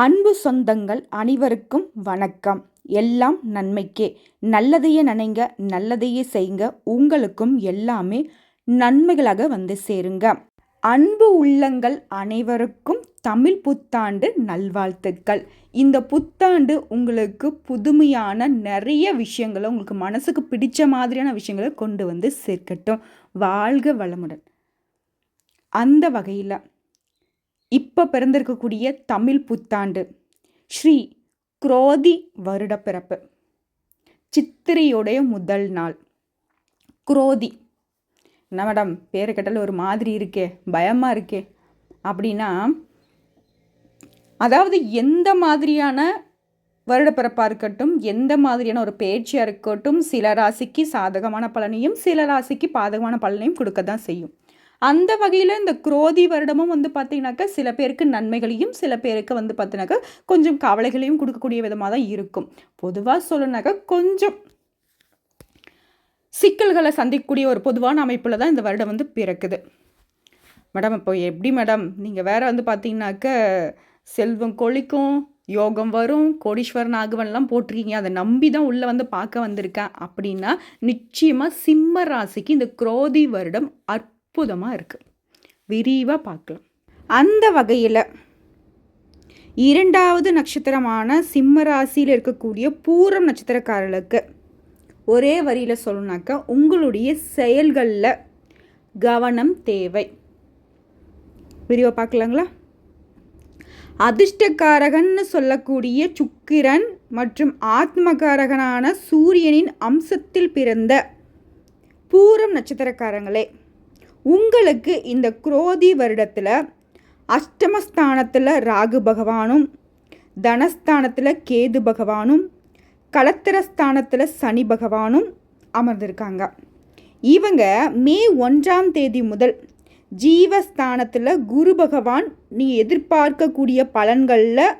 அன்பு சொந்தங்கள் அனைவருக்கும் வணக்கம். எல்லாம் நன்மைக்கே. நல்லதையே நினைங்க நல்லதையே செய்யுங்க உங்களுக்கும் எல்லாமே நன்மைகளாக வந்து சேருங்க. அன்பு உள்ளங்கள் அனைவருக்கும் தமிழ் புத்தாண்டு நல்வாழ்த்துக்கள். இந்த புத்தாண்டு உங்களுக்கு புதுமையான நிறைய விஷயங்களை உங்களுக்கு மனசுக்கு பிடிச்ச மாதிரியான விஷயங்களை கொண்டு வந்து சேர்க்கட்டும். வாழ்க வளமுடன். அந்த வகையில் இப்போ பிறந்திருக்கக்கூடிய தமிழ் புத்தாண்டு. ஸ்ரீ குரோதி வருட பிறப்பு. சித்திரையுடைய முதல் நாள். குரோதி. என்ன மேடம் பேரை கேட்டால் ஒரு மாதிரி இருக்கே பயமாக இருக்கே. அப்படின்னா அதாவது எந்த மாதிரியான வருடப்பிறப்பாக இருக்கட்டும் எந்த மாதிரியான ஒரு பேச்சியாக இருக்கட்டும் சில ராசிக்கு சாதகமான பலனையும் சில ராசிக்கு பாதகமான பலனையும் கொடுக்க தான் செய்யும். அந்த வகையில் இந்த குரோதி வருடமும் வந்து பார்த்திங்கனாக்கா சில பேருக்கு நன்மைகளையும் சில பேருக்கு வந்து பார்த்தீங்கன்னாக்கா கொஞ்சம் கவலைகளையும் கொடுக்கக்கூடிய விதமாக தான் இருக்கும். பொதுவாக சொல்லணுனாக்கா கொஞ்சம் சிக்கல்களை சந்திக்கக்கூடிய ஒரு பொதுவான அமைப்பில் தான் இந்த வருடம் வந்து பிறக்குது. மேடம் இப்போ எப்படி மேடம்? நீங்கள் வேறு வந்து பார்த்தீங்கன்னாக்க செல்வம் கொளிக்கும் யோகம் வரும் கோடீஸ்வரன் ஆகுவன்லாம் போட்டிருக்கீங்க. அதை நம்பி தான் உள்ளே வந்து பார்க்க வந்திருக்கேன். அப்படின்னா நிச்சயமாக சிம்ம ராசிக்கு இந்த குரோதி வருடம் அற்ப அற்புதமாக இருக்குது விரிவாக பார்க்கலாம். அந்த வகையில் இரண்டாவது நட்சத்திரமான சிம்ம ராசியில் இருக்கக்கூடிய பூரம் நட்சத்திரக்காரர்களுக்கு ஒரே வரியில் சொல்லணுனாக்கா உங்களுடைய செயல்களில் கவனம் தேவை. விரிவாக பார்க்கலாங்களா? அதிர்ஷ்டக்காரகன்னு சொல்லக்கூடிய சுக்கிரன் மற்றும் ஆத்மகாரகனான சூரியனின் அம்சத்தில் பிறந்த பூரம் நட்சத்திரக்காரங்களே உங்களுக்கு இந்த குரோதி வருடத்தில் அஷ்டமஸ்தானத்தில் ராகு பகவானும் தனஸ்தானத்தில் கேது பகவானும் கலத்திரஸ்தானத்தில் சனி பகவானும் அமர்ந்திருக்காங்க. இவங்க மே ஒன்றாம் தேதி முதல் ஜீவஸ்தானத்தில் குரு பகவான் நீ எதிர்பார்க்கக்கூடிய பலன்களில்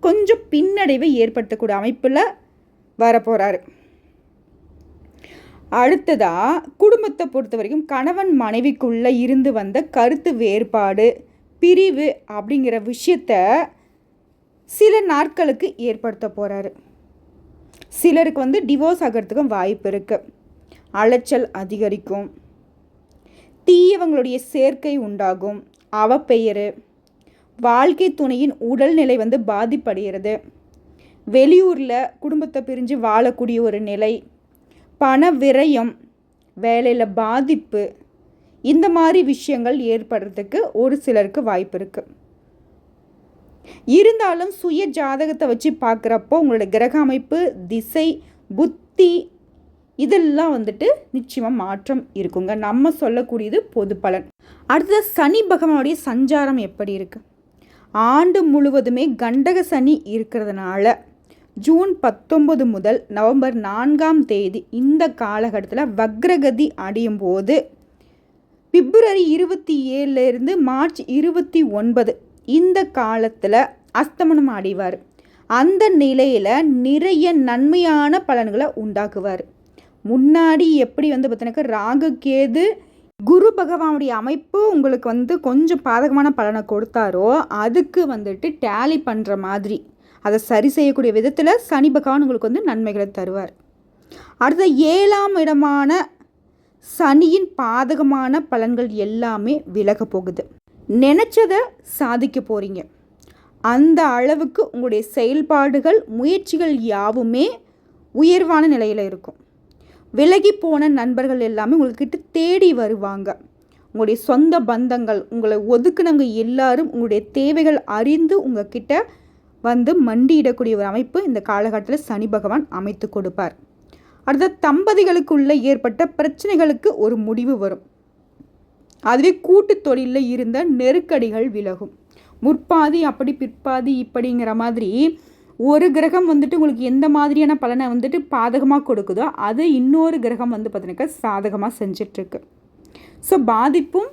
கொஞ்சம் பின்னடைவை ஏற்படுத்தக்கூடிய அமைப்பில் வரப்போகிறாரு அடுத்ததாக குடும்பத்தை பொறுத்த வரைக்கும் கணவன் மனைவிக்குள்ளே இருந்து வந்த கருத்து வேறுபாடு பிரிவு அப்படிங்கிற விஷயத்த சில நாட்களுக்கு ஏற்படுத்த போகிறாரு சிலருக்கு வந்து டிவோர்ஸ் ஆகிறதுக்கும் வாய்ப்பு இருக்குது அலைச்சல் அதிகரிக்கும். தீயவங்களுடைய சேர்க்கை உண்டாகும். அவப்பெயர். வாழ்க்கை துணையின் உடல்நிலை வந்து பாதிப்படைகிறது. வெளியூரில் குடும்பத்தை பிரிஞ்சு வாழக்கூடிய ஒரு நிலை. பண விரயம் வேலையில் பாதிப்பு இந்த மாதிரி விஷயங்கள் ஏற்படுறதுக்கு ஒரு சிலருக்கு வாய்ப்பு இருக்குது இருந்தாலும் சுய ஜாதகத்தை வச்சு பார்க்குறப்போ உங்களோட கிரக அமைப்பு திசை புத்தி இதெல்லாம் வந்துட்டு நிச்சயமாக மாற்றம் இருக்குங்க. நம்ம சொல்லக்கூடியது பொது பலன். அடுத்தது சனி பகவானுடைய சஞ்சாரம் எப்படி இருக்குது ஆண்டு முழுவதுமே கண்டக சனி இருக்கிறதுனால ஜூன் பத்தொம்பது முதல் நவம்பர் நான்காம் தேதி இந்த காலகட்டத்தில் வக்ரகதி அடையும் போது பிப்ரவரி இருபத்தி ஏழுலேருந்து மார்ச் இருபத்தி ஒன்பது இந்த காலத்தில் அஸ்தமனம் அடைவார். அந்த நிலையில் நிறைய நன்மையான பலன்களை உண்டாக்குவார். முன்னாடி எப்படி வந்து பார்த்தீங்கன்னாக்கா ராகு கேது குரு பகவானுடைய அமைப்பு உங்களுக்கு வந்து கொஞ்சம் பாதகமான பலனை கொடுத்தாரோ அதுக்கு வந்துட்டு டேலி பண்ணுற மாதிரி அதை சரி செய்யக்கூடிய விதத்தில் சனி பகவான் உங்களுக்கு வந்து நன்மைகளை தருவார். அடுத்த ஏழாம் இடமான சனியின் பாதகமான பலன்கள் எல்லாமே விலக போகுது. நினச்சதை சாதிக்க போகிறீங்க அந்த அளவுக்கு உங்களுடைய செயல்பாடுகள் முயற்சிகள் யாவுமே உயர்வான நிலையில் இருக்கும். விலகி போன நண்பர்கள் எல்லாமே உங்கள்கிட்ட தேடி வருவாங்க. உங்களுடைய சொந்த பந்தங்கள் உங்களை ஒதுக்குனவங்க எல்லாரும் உங்களுடைய தேவைகள் அறிந்து உங்ககிட்ட வந்து மண்டியிடக்கூடிய ஒரு அமைப்பு இந்த காலகட்டத்தில் சனி பகவான் அமைத்து கொடுப்பார். அடுத்த தம்பதிகளுக்குள்ளே ஏற்பட்ட பிரச்சனைகளுக்கு ஒரு முடிவு வரும். அதுவே கூட்டு தொழிலில் இருந்த நெருக்கடிகள் விலகும். முற்பாதி அப்படி பிற்பாதி இப்படிங்கிற மாதிரி ஒரு கிரகம் வந்துட்டு உங்களுக்கு எந்த மாதிரியான பலனை வந்துட்டு பாதகமாக கொடுக்குதோ அது இன்னொரு கிரகம் வந்து பார்த்தீங்கன்னாக்கா சாதகமாக செஞ்சிட்ருக்கு. ஸோ பாதிப்பும்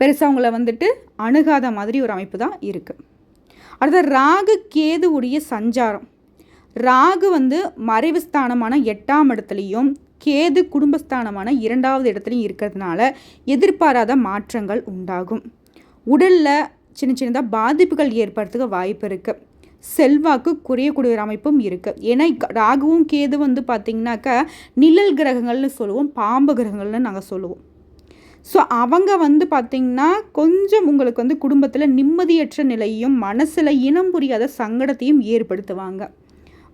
பெருசாக உங்களை வந்துட்டு அணுகாத மாதிரி ஒரு அமைப்பு தான் இருக்குது அடுத்த ராகு கேதுவுடைய சஞ்சாரம். ராகு வந்து மறைவு ஸ்தானமான எட்டாம் இடத்துலையும் கேது குடும்பஸ்தானமான இரண்டாவது இடத்துலையும் இருக்கிறதுனால எதிர்பாராத மாற்றங்கள் உண்டாகும். உடலில் சின்ன சின்னதாக பாதிப்புகள் ஏற்படுறதுக்கு வாய்ப்பு இருக்குது செல்வாக்கு குறையக்கூடிய ஒரு அமைப்பும் இருக்குது ஏன்னா ராகுவும் கேது வந்து பார்த்திங்கனாக்கா நிழல் கிரகங்கள்னு சொல்லுவோம் பாம்பு கிரகங்கள்னு நாங்கள் சொல்லுவோம். ஸோ அவங்க வந்து பார்த்திங்கன்னா கொஞ்சம் உங்களுக்கு வந்து குடும்பத்தில் நிம்மதியற்ற நிலையும் மனசில் இனம் புரியாத சங்கடத்தையும் ஏற்படுத்துவாங்க.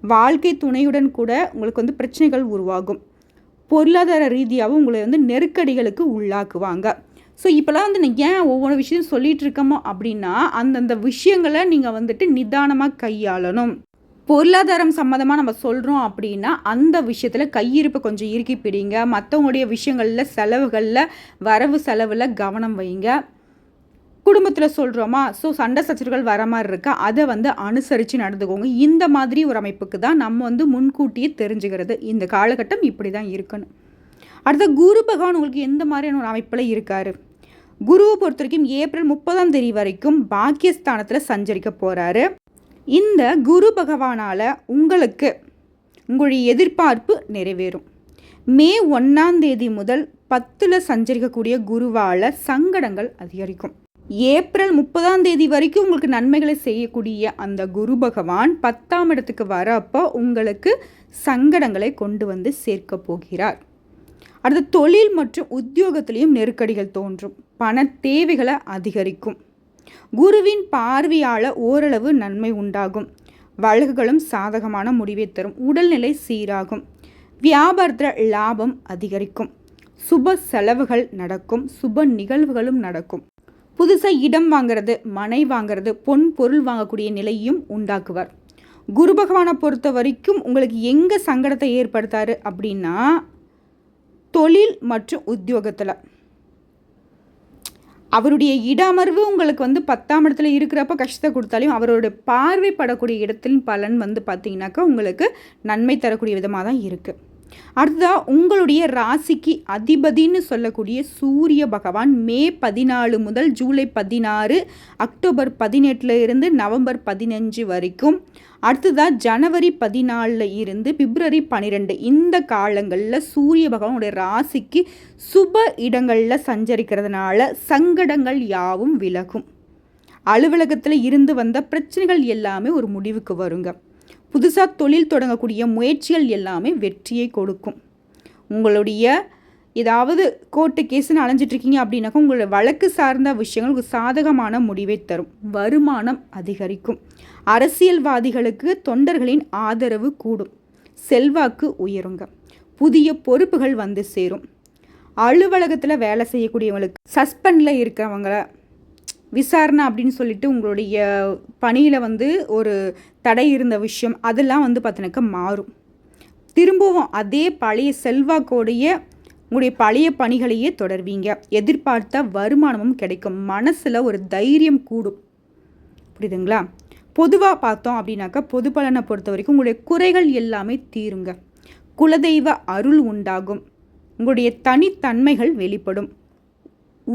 வாழ்க்கை துணையுடன் கூட உங்களுக்கு வந்து பிரச்சனைகள் உருவாகும். பொருளாதார ரீதியாகவும் உங்களை வந்து நெருக்கடிகளுக்கு உள்ளாக்குவாங்க. ஸோ இப்போலாம் வந்து நான் ஏன் ஒவ்வொரு விஷயம் சொல்லிகிட்டு இருக்கமோ அப்படின்னா அந்தந்த விஷயங்களை நீங்கள் வந்துட்டு நிதானமாக கையாளணும். பொருளாதாரம் சம்மந்தமாக நம்ம சொல்கிறோம் அப்படின்னா அந்த விஷயத்தில் கையிருப்பை கொஞ்சம் இறுக்கி பிடிங்க. மற்றவங்களுடைய விஷயங்களில் செலவுகளில் வரவு செலவில் கவனம் வைங்க. குடும்பத்தில் சொல்கிறோமா ஸோ சண்டை சச்சரவுகள் வர மாதிரி இருக்கா. அதை வந்து அனுசரித்து நடந்துக்கோங்க. இந்த மாதிரி ஒரு அமைப்புக்கு தான் நம்ம வந்து முன்கூட்டியே தெரிஞ்சுக்கிறது. இந்த காலகட்டம் இப்படி தான் இருக்கணும். அடுத்த குரு பகவான் உங்களுக்கு எந்த மாதிரியான ஒரு அமைப்பில் இருக்கார்? குருவை பொறுத்த வரைக்கும் ஏப்ரல் முப்பதாம் தேதி வரைக்கும் பாக்கியஸ்தானத்தில் சஞ்சரிக்க போகிறாரு இந்த குரு பகவானால் உங்களுக்கு உங்களுடைய எதிர்பார்ப்பு நிறைவேறும். மே ஒன்றாம் தேதி முதல் பத்தில் சஞ்சரிக்கக்கூடிய குருவால் சங்கடங்கள் அதிகரிக்கும். ஏப்ரல் முப்பதாம் தேதி வரைக்கும் உங்களுக்கு நன்மைகளை செய்யக்கூடிய அந்த குரு பகவான் பத்தாம் இடத்துக்கு வரப்போ உங்களுக்கு சங்கடங்களை கொண்டு வந்து சேர்க்க போகிறார். அடுத்த தொழில் மற்றும் உத்தியோகத்திலையும் நெருக்கடிகள் தோன்றும். பண தேவைகளை அதிகரிக்கும். குருவின் பார்வையால் ஓரளவு நன்மை உண்டாகும். வழக்குகளும் சாதகமான முடிவை தரும். உடல்நிலை சீராகும். வியாபாரத்தில் லாபம் அதிகரிக்கும். சுப செலவுகள் நடக்கும். சுப நிகழ்வுகளும் நடக்கும். புதுசாக இடம் வாங்கிறது மனை வாங்கிறது பொன் பொருள் வாங்கக்கூடிய நிலையும் உண்டாக்குவார். குரு பகவானை பொறுத்த வரைக்கும் உங்களுக்கு எங்கே சங்கடத்தை ஏற்படுத்தாரு அப்படின்னா தொழில் மற்றும் உத்தியோகத்தில். அவருடைய இடமர்வு உங்களுக்கு வந்து பத்தாம் இடத்துல இருக்கிறப்ப கஷ்டத்தை கொடுத்தாலையும் அவரோட பார்வைப்படக்கூடிய இடத்தின் பலன் வந்து பார்த்திங்கனாக்கா உங்களுக்கு நன்மை தரக்கூடிய விதமாக தான் இருக்குது அடுத்ததாக உங்களுடைய ராசிக்கு அதிபதின்னு சொல்லக்கூடிய சூரிய பகவான் மே பதினாலு முதல் ஜூலை பதினாறு அக்டோபர் பதினெட்டில் இருந்து நவம்பர் பதினஞ்சு வரைக்கும். அடுத்ததாக ஜனவரி பதினாலில் இருந்து பிப்ரவரி பன்னிரெண்டு இந்த காலங்களில் சூரிய பகவானுடைய ராசிக்கு சுப இடங்களில் சஞ்சரிக்கிறதுனால சங்கடங்கள் யாவும் விலகும். அலுவலகத்தில் இருந்து வந்த பிரச்சனைகள் எல்லாமே ஒரு முடிவுக்கு வருங்க. புதுசாக தொழில் தொடங்கக்கூடிய முயற்சிகள் எல்லாமே வெற்றியை கொடுக்கும். உங்களுடைய ஏதாவது கோர்ட்டு கேஸுன்னு அலைஞ்சிட்ருக்கீங்க அப்படின்னாக்கா உங்களோட வழக்கு சார்ந்த விஷயங்கள் ஒரு சாதகமான முடிவை தரும். வருமானம் அதிகரிக்கும். அரசியல்வாதிகளுக்கு தொண்டர்களின் ஆதரவு கூடும். செல்வாக்கு உயருங்க. புதிய பொறுப்புகள் வந்து சேரும். அலுவலகத்தில் வேலை செய்யக்கூடியவங்களுக்கு சஸ்பெண்டில் இருக்கிறவங்கள விசாரணை அப்படின்னு சொல்லிட்டு உங்களுடைய பணியில் வந்து ஒரு தடை இருந்த விஷயம் அதெல்லாம் வந்து பார்த்தினாக்கா மாறும். திரும்பவும் அதே பழைய செல்வாக்கோடைய உங்களுடைய பழைய பணிகளையே தொடர்வீங்க. எதிர்பார்த்த வருமானமும் கிடைக்கும். மனசில் ஒரு தைரியம் கூடும். புரியுதுங்களா? பொதுவாக பார்த்தோம் அப்படின்னாக்கா பொது பலனை பொறுத்த வரைக்கும் உங்களுடைய குறைகள் எல்லாமே தீருங்க. குலதெய்வ அருள் உண்டாகும். உங்களுடைய தனித்தன்மைகள் வெளிப்படும்.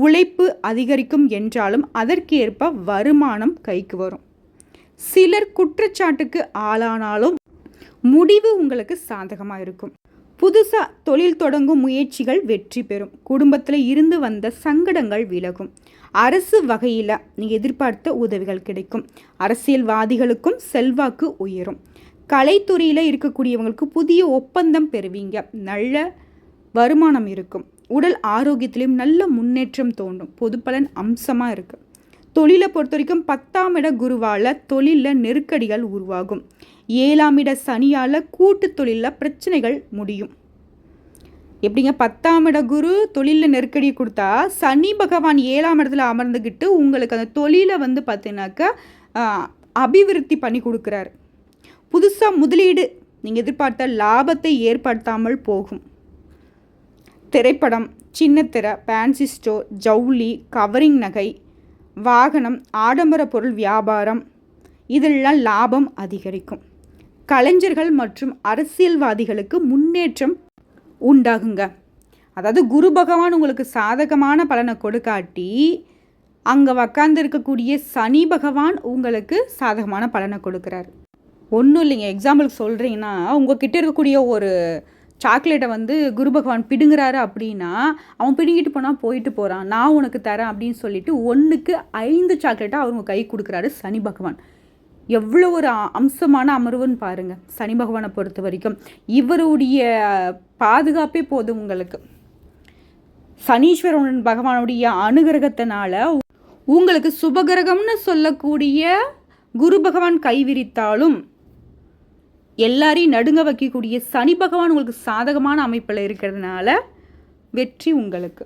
உழைப்பு அதிகரிக்கும் என்றாலும் அதற்கேற்ப வருமானம் கைக்கு வரும். சிலர் குற்றச்சாட்டுக்கு ஆளானாலும் முடிவு உங்களுக்கு சாதகமாக இருக்கும். புதுசாக தொழில் தொடங்கும் முயற்சிகள் வெற்றி பெறும். குடும்பத்தில் இருந்து வந்த சங்கடங்கள் விலகும். அரசு வகையில் நீங்கள் எதிர்பார்த்த உதவிகள் கிடைக்கும். அரசியல்வாதிகளுக்கும் செல்வாக்கு உயரும். கலைத்துறையில் இருக்கக்கூடியவங்களுக்கு புதிய ஒப்பந்தம் பெறுவீங்க. நல்ல வருமானம் இருக்கும். உடல் ஆரோக்கியத்திலையும் நல்ல முன்னேற்றம் தோன்றும். பொது பலன் அம்சமாக இருக்குது தொழிலை பொறுத்த வரைக்கும் பத்தாம் இட குருவால் தொழிலில் நெருக்கடிகள் உருவாகும். ஏழாம் இட சனியால் கூட்டு தொழிலில் பிரச்சனைகள் முடியும். எப்படிங்க? பத்தாம் இட குரு தொழிலில் நெருக்கடி கொடுத்தா சனி பகவான் ஏழாம் இடத்துல அமர்ந்துக்கிட்டு உங்களுக்கு அந்த தொழிலை வந்து பார்த்தீங்கன்னாக்கா அபிவிருத்தி பண்ணி கொடுக்குறாரு. புதுசாக முதலீடு. நீங்கள் எதிர்பார்த்த லாபத்தை ஏற்படுத்தாமல் போகும். திரைப்படம் சின்னத்திரை பேன்சி ஸ்டோர் ஜவுளி கவரிங் நகை வாகனம் ஆடம்பர பொருள் வியாபாரம். இதெல்லாம் லாபம் அதிகரிக்கும். கலைஞர்கள் மற்றும் அரசியல்வாதிகளுக்கு முன்னேற்றம் உண்டாகுங்க. அதாவது குரு பகவான் உங்களுக்கு சாதகமான பலனை கொடுக்காட்டி அங்கே உக்காந்து இருக்கக்கூடிய சனி பகவான் உங்களுக்கு சாதகமான பலனை கொடுக்குறாரு. ஒன்றும் இல்லைங்க எக்ஸாம்பிளுக்கு சொல்கிறீங்கன்னா உங்ககிட்ட இருக்கக்கூடிய ஒரு சாக்லேட்டை வந்து குரு பகவான் பிடுங்குறாரு அப்படின்னா அவன் பிடுங்கிட்டு போனால் போயிட்டு போகிறான் நான் உனக்கு தரேன் அப்படின்னு சொல்லிட்டு ஒன்றுக்கு ஐந்து சாக்லேட்டாக அவங்க கை கொடுக்குறாரு சனி பகவான். எவ்வளோ ஒரு அம்சமான அமர்வுன்னு பாருங்கள் சனி பகவானை பொறுத்த வரைக்கும். இவருடைய பாதுகாப்பே போதும் உங்களுக்கு. சனீஸ்வரன் பகவானுடைய அனுகிரகத்தினால உங்களுக்கு சுபகிரகம்னு சொல்லக்கூடிய குரு பகவான் கைவிரித்தாலும் எல்லாரையும் நடுங்க வைக்கக்கூடிய சனி பகவான் உங்களுக்கு சாதகமான அமைப்பில் இருக்கிறதுனால வெற்றி உங்களுக்கு.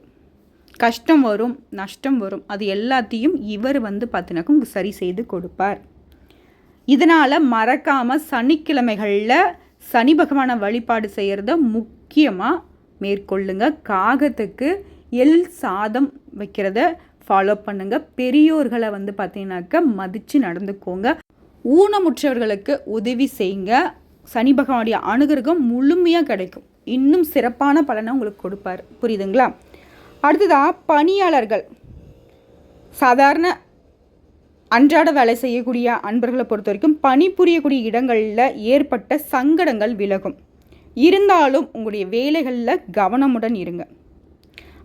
கஷ்டம் வரும் நஷ்டம் வரும். அது எல்லாத்தையும் இவர் வந்து பார்த்தினாக்க உங்களுக்கு சரி செய்து கொடுப்பார். இதனால் மறக்காமல் சனிக்கிழமைகளில் சனி பகவானை வழிபாடு செய்கிறத முக்கியமாக மேற்கொள்ளுங்க. காகத்துக்கு எல் சாதம் வைக்கிறத ஃபாலோ பண்ணுங்கள் பெரியோர்களை வந்து பார்த்தீங்கன்னாக்க மதித்து நடந்துக்கோங்க. ஊனமுற்றவர்களுக்கு உதவி செய்யுங்க சனி பகவானுடைய அனுகிரகம் முழுமையாக கிடைக்கும். இன்னும் சிறப்பான பலனை உங்களுக்கு கொடுப்பார். புரியுதுங்களா? அடுத்ததாக பணியாளர்கள். சாதாரண அன்றாட வேலை செய்யக்கூடிய அன்பர்களை பொறுத்த வரைக்கும் பணிபுரியக்கூடிய இடங்களில் ஏற்பட்ட சங்கடங்கள் விலகும். இருந்தாலும் உங்களுடைய வேலைகளில் கவனமுடன் இருங்க.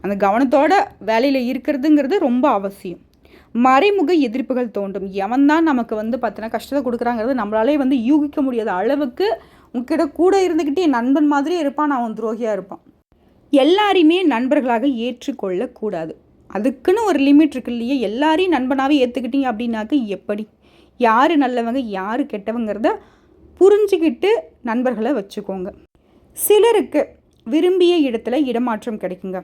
அந்த கவனத்தோட வேலையில் இருக்கிறதுங்கிறது ரொம்ப அவசியம். மறைமுக எதிர்ப்புகள் தோன்றும். எவன் தான் நமக்கு வந்து பார்த்தீங்கன்னா கஷ்டத்தை கொடுக்குறாங்கிறது நம்மளாலே வந்து யூகிக்க முடியாத அளவுக்கு உங்ககிட்ட கூட இருந்துக்கிட்டே நண்பன் மாதிரியே இருப்பான் அவன் துரோகியாக இருப்பான். எல்லாரையுமே நண்பர்களாக ஏற்றுக்கொள்ளக்கூடாது அதுக்குன்னு ஒரு லிமிட் இருக்கு இல்லையா எல்லாரையும் நண்பனாகவே ஏற்றுக்கிட்டீங்க அப்படின்னாக்க எப்படி? யார் நல்லவங்க யார் கெட்டவங்கிறத புரிஞ்சுக்கிட்டு நண்பர்களை வச்சுக்கோங்க. சிலருக்கு விரும்பிய இடத்துல இடமாற்றம் கிடைக்குங்க.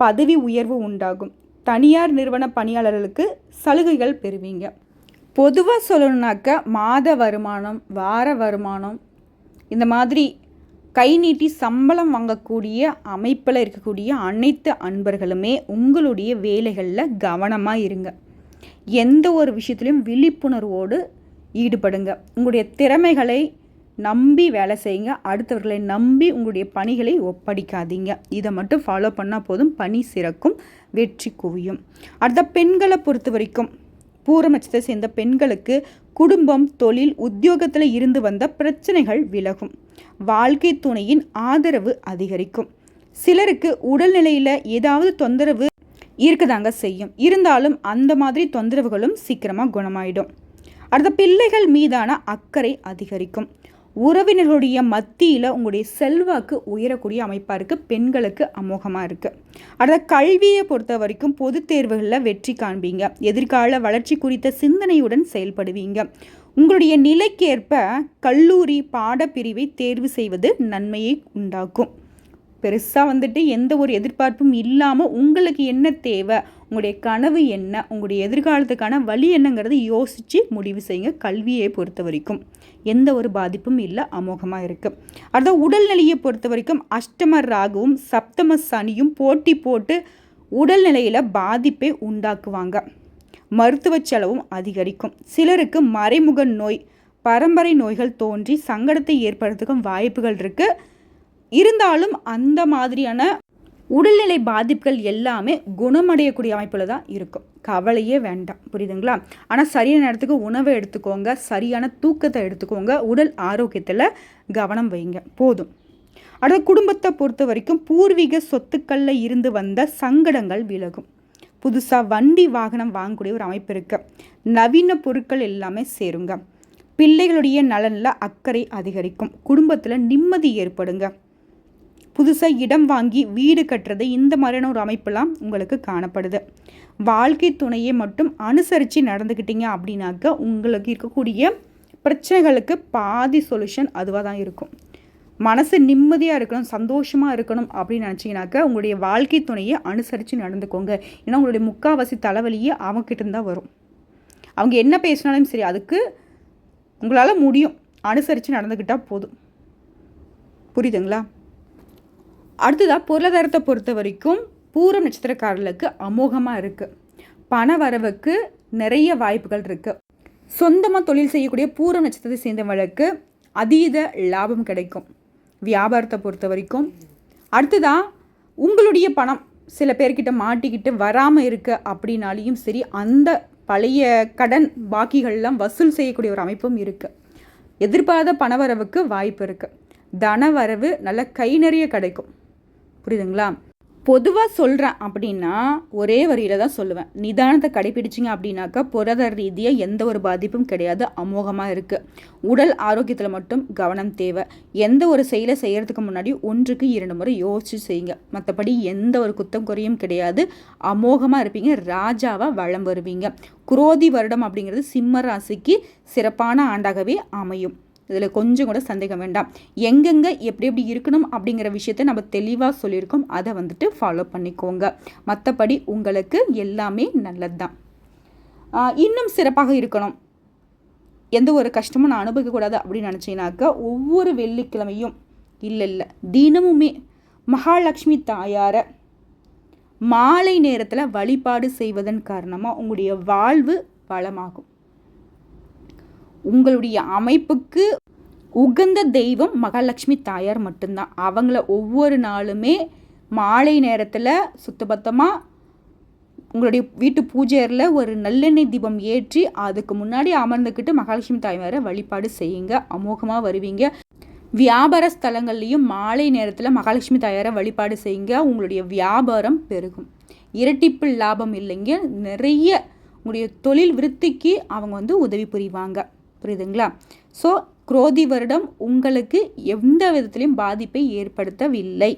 பதவி உயர்வு உண்டாகும். தனியார் நிறுவன பணியாளர்களுக்கு சலுகைகள் பெறுவீங்க. பொதுவாக சொல்லணுனாக்க மாத வருமானம் வார வருமானம் இந்த மாதிரி கை நீட்டி சம்பளம் வாங்கக்கூடிய அமைப்பில் இருக்கக்கூடிய அனைத்து அன்பர்களுமே உங்களுடைய வேலைகளில் கவனமாக இருங்க. எந்த ஒரு விஷயத்துலையும் விழிப்புணர்வோடு ஈடுபடுங்க. உங்களுடைய திறமைகளை நம்பி வேலை செய்யுங்க. அடுத்தவர்களை நம்பி உங்களுடைய பணிகளை ஒப்படைக்காதீங்க. இதை மட்டும் ஃபாலோ பண்ணால் போதும். பணி சிறக்கும். வெற்றி குவியும். அடுத்த பெண்களை பொறுத்த வரைக்கும் பூரமச்சத்தை சேர்ந்த பெண்களுக்கு குடும்பம் தொழில் உத்தியோகத்தில் இருந்து வந்த பிரச்சனைகள் விலகும். வாழ்க்கை துணையின் ஆதரவு அதிகரிக்கும். சிலருக்கு உடல்நிலையில் ஏதாவது தொந்தரவு இருக்கதாங்க செய்யும். இருந்தாலும் அந்த மாதிரி தொந்தரவுகளும் சீக்கிரமாக குணமாயிடும். அடுத்த பிள்ளைகள் மீதான அக்கறை அதிகரிக்கும். உறவினர்களுடைய மத்தியில் உங்களுடைய செல்வாக்கு உயரக்கூடிய அமைப்பாக இருக்குது பெண்களுக்கு அமோகமாக இருக்குது அடுத்த கல்வியை பொறுத்த வரைக்கும் பொது தேர்வுகளில் வெற்றி காண்பீங்க. எதிர்கால வளர்ச்சி குறித்த சிந்தனையுடன் செயல்படுவீங்க. உங்களுடைய நிலைக்கேற்ப கல்லூரி பாடப்பிரிவை தேர்வு செய்வது நன்மையை உண்டாக்கும். பெருசாக வந்துட்டு எந்த ஒரு எதிர்பார்ப்பும் இல்லாமல் உங்களுக்கு என்ன தேவை உங்களுடைய கனவு என்ன உங்களுடைய எதிர்காலத்துக்கான வழி என்னங்கிறத யோசித்து முடிவு செய்யுங்க. கல்வியை பொறுத்த வரைக்கும். எந்த ஒரு பாதிப்பும் இல்லை அமோகமாக இருக்குது அடுத்த உடல்நிலையை பொறுத்த வரைக்கும் அஷ்டம ராகுவும் சப்தம சனியும் போட்டி போட்டு உடல்நிலையில் பாதிப்பை உண்டாக்குவாங்க. மருத்துவ செலவும் அதிகரிக்கும். சிலருக்கு மறைமுக நோய் பரம்பரை நோய்கள் தோன்றி சங்கடத்தை ஏற்படுறதுக்கும் வாய்ப்புகள் இருக்குது இருந்தாலும் அந்த மாதிரியான உடல்நிலை பாதிப்புகள் எல்லாமே குணமடையக்கூடிய அமைப்பில் தான் இருக்கும். கவலையே வேண்டாம். புரியுதுங்களா? ஆனால் சரியான நேரத்துக்கு உணவை எடுத்துக்கோங்க. சரியான தூக்கத்தை எடுத்துக்கோங்க. உடல் ஆரோக்கியத்தில் கவனம் வைங்க. போதும். அடுத்த குடும்பத்தை பொறுத்த வரைக்கும் பூர்வீக சொத்துக்களில் இருந்து வந்த சங்கடங்கள் விலகும். புதுசாக வண்டி வாகனம் வாங்கக்கூடிய ஒரு அமைப்பு இருக்குது நவீன பொருட்கள் எல்லாமே சேருங்க. பிள்ளைகளுடைய நலனில் அக்கறை அதிகரிக்கும். குடும்பத்தில் நிம்மதி ஏற்படுங்க. புதுசாக இடம் வாங்கி வீடு கட்டுறது இந்த மாதிரியான ஒரு அமைப்பெல்லாம் உங்களுக்கு காணப்படுது. வாழ்க்கை துணையை மட்டும் அனுசரித்து நடந்துக்கிட்டீங்க அப்படின்னாக்க உங்களுக்கு இருக்கக்கூடிய பிரச்சனைகளுக்கு பாதி சொல்யூஷன் அதுவாக தான் இருக்கும். மனசு நிம்மதியாக இருக்கணும் சந்தோஷமாக இருக்கணும் அப்படின்னு நினச்சிங்கனாக்கா உங்களுடைய வாழ்க்கை துணையை அனுசரித்து நடந்துக்கோங்க. ஏன்னா உங்களுடைய முக்கால்வாசி தலைவலியே அவங்ககிட்ட தான் வரும். அவங்க என்ன பேசினாலும் சரி அதுக்கு உங்களால் முடியும். அனுசரித்து நடந்துக்கிட்டால் போதும். புரியுதுங்களா? அடுத்ததாக பொருளாதாரத்தை பொறுத்த வரைக்கும் பூரம் நட்சத்திரக்காரர்களுக்கு அமோகமாக இருக்குது பண வரவுக்கு நிறைய வாய்ப்புகள் இருக்குது சொந்தமாக தொழில் செய்யக்கூடிய பூரம் நட்சத்திரத்தை சேர்ந்தவங்களுக்கு அதீத லாபம் கிடைக்கும். வியாபாரத்தை பொறுத்த வரைக்கும். அடுத்ததாக உங்களுடைய பணம் சில பேர்கிட்ட மாட்டிக்கிட்டு வராமல் இருக்குது அப்படின்னாலையும் சரி அந்த பழைய கடன் பாக்கிகள்லாம் வசூல் செய்யக்கூடிய ஒரு அமைப்பும் இருக்குது எதிர்பாராத பணவரவுக்கு வாய்ப்பு இருக்குது தன வரவு நல்ல கை நிறைய கிடைக்கும். புரியுதுங்களா? பொதுவாக சொல்கிறேன் அப்படின்னா ஒரே வரியில் தான் சொல்லுவேன். நிதானத்தை கடைபிடிச்சிங்க அப்படின்னாக்கா புரத ரீதியாக எந்த ஒரு பாதிப்பும் கிடையாது அமோகமாக இருக்குது உடல் ஆரோக்கியத்தில் மட்டும் கவனம் தேவை. எந்த ஒரு செயலை செய்கிறதுக்கு முன்னாடி ஒன்றுக்கு இரண்டு முறை யோசித்து செய்யுங்க. மற்றபடி எந்த ஒரு குத்தம் குறையும் கிடையாது. அமோகமாக இருப்பீங்க. ராஜாவாக வளம் வருவீங்க. குரோதி வருடம் அப்படிங்கிறது சிம்ம ராசிக்கு சிறப்பான ஆண்டாகவே அமையும். இதில் கொஞ்சம் கூட சந்தேகம் வேண்டாம். எங்கெங்கே எப்படி எப்படி இருக்கணும் அப்படிங்கிற விஷயத்த நம்ம தெளிவாக சொல்லியிருக்கோம். அதை வந்துட்டு ஃபாலோ பண்ணிக்கோங்க. மற்றபடி உங்களுக்கு எல்லாமே நல்லது தான் இன்னும் சிறப்பாக இருக்கணும். எந்த ஒரு கஷ்டமும் நான் அனுபவிக்கக்கூடாது அப்படின்னு நினச்சிங்கனாக்கா ஒவ்வொரு வெள்ளிக்கிழமையும் இல்லை இல்லை தினமுமே மகாலட்சுமி தாயாரை மாலை நேரத்தில் வழிபாடு செய்வதன் காரணமாக உங்களுடைய வாழ்வு வளமாகும். உங்களுடைய அமைப்புக்கு உகந்த தெய்வம் மகாலட்சுமி தாயார் மட்டும்தான். அவங்கள ஒவ்வொரு நாளுமே மாலை நேரத்தில் சுத்தபத்தமாக உங்களுடைய வீட்டு பூஜையில் ஒரு நல்லெண்ணெய் தீபம் ஏற்றி அதுக்கு முன்னாடி அமர்ந்துக்கிட்டு மகாலட்சுமி தாயாரை வழிபாடு செய்யுங்க. அமோகமாக வருவீங்க. வியாபார ஸ்தலங்கள்லேயும் மாலை நேரத்தில் மகாலட்சுமி தாயாரை வழிபாடு செய்யுங்க. உங்களுடைய வியாபாரம் பெருகும். இரட்டிப்பு லாபம் இல்லைங்க. நிறைய உங்களுடைய தொழில் விருத்திக்கு அவங்க வந்து உதவி புரிவாங்க. புரியுதுங்களா? ஸோ குரோதி வருடம் உங்களுக்கு எந்த விதத்திலையும் பாதிப்பை ஏற்படுத்தவில்லை.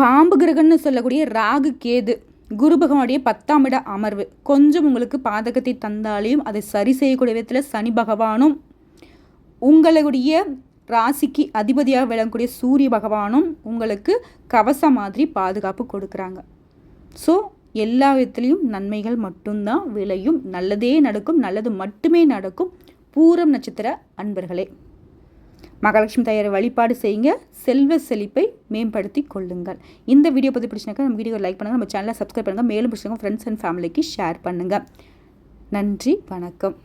பாம்பு கிரகம்னு சொல்லக்கூடிய ராகு கேது குரு பகவானுடைய பத்தாம் இட அமர்வு. கொஞ்சம் உங்களுக்கு பாதகத்தை தந்தாலையும் அதை சரி செய்யக்கூடிய விதத்தில் சனி பகவானும் உங்களுடைய ராசிக்கு அதிபதியாக விளங்கக்கூடிய சூரிய பகவானும் உங்களுக்கு கவசம் மாதிரி பாதுகாப்பு கொடுக்குறாங்க. ஸோ எல்லா விதத்துலேயும் நன்மைகள் மட்டும்தான் விளையும். நல்லதே நடக்கும் நல்லது மட்டுமே நடக்கும். பூரம் நட்சத்திர அன்பர்களே. மகாலட்சுமி தயாரை வழிபாடு செய்யுங்க. செல்வ செழிப்பை மேம்படுத்தி கொள்ளுங்கள். இந்த வீடியோ பற்றி பிடிச்சினாக்கா நம்ம வீடியோ லைக் பண்ணுங்கள் நம்ம சேனலை சப்ஸ்கிரைப் பண்ணுங்கள் மேலும் பிடிச்சிருக்கோம் ஃப்ரெண்ட்ஸ் அண்ட் ஃபேமிலிக்கு ஷேர் பண்ணுங்கள் நன்றி வணக்கம்.